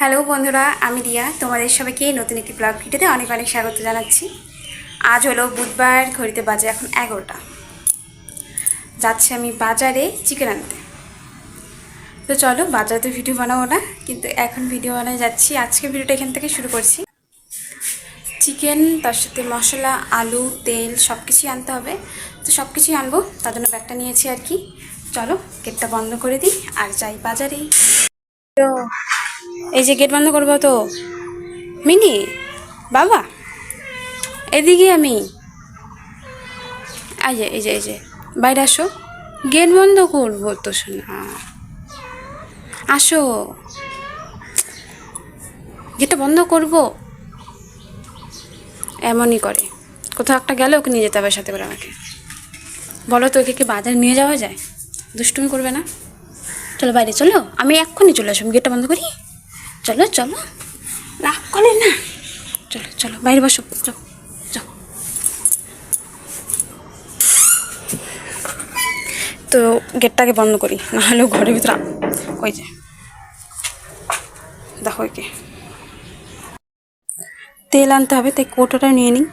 Hello বন্ধুরা, আমি রিয়া। তোমাদের সবাইকে নতুন একটি ব্লগ ভিডিওতে অনেক অনেক স্বাগত জানাচ্ছি। আজ হলো বুধবার, ঘড়িতে বাজে এখন এগারোটা। যাচ্ছি আমি বাজারে চিকেন আনতে। তো চলো, বাজারে তো ভিডিও বানাবো না, কিন্তু এখন ভিডিও বানায় যাচ্ছি। আজকে ভিডিওটা এখান থেকে শুরু করছি। চিকেন তার সাথে মশলা, আলু, তেল সব কিছুই আনতে হবে। তো সব কিছুই আনব, তার জন্য ব্যাগটা নিয়েছি আর কি। চলো গেটটা বন্ধ করে দিই, আর যাই বাজারে। তো এই যে গেট বন্ধ করব তো। মিনি, বাবা, এদিকে আমি। এই যে এই যে এই যে, বাইরে আসো। গেট বন্ধ করব তো শোনা। আসো। গেটটা বন্ধ করব। এমনই করে। কোথাও একটা গেলে ওকে নিয়ে যেতে হবে সাথে করে আমাকে। বলো তো, ওকে কি বাজারে নিয়ে যাওয়া যায়? দুষ্টুমি করবে না? চলো বাইরে চলো। আমি এক্ষুনি চলে আসব গেটটা বন্ধ করি? চলো চলো। রাগ করে না। চলো চলো, বাইরে বসো, চলো তো গেটটাকে বন্ধ করি নাহলে ঘরের ভিতরে ওই যে। দেখো কে তেল আনতে হবে, তাই কোটোটা নিয়ে নিই।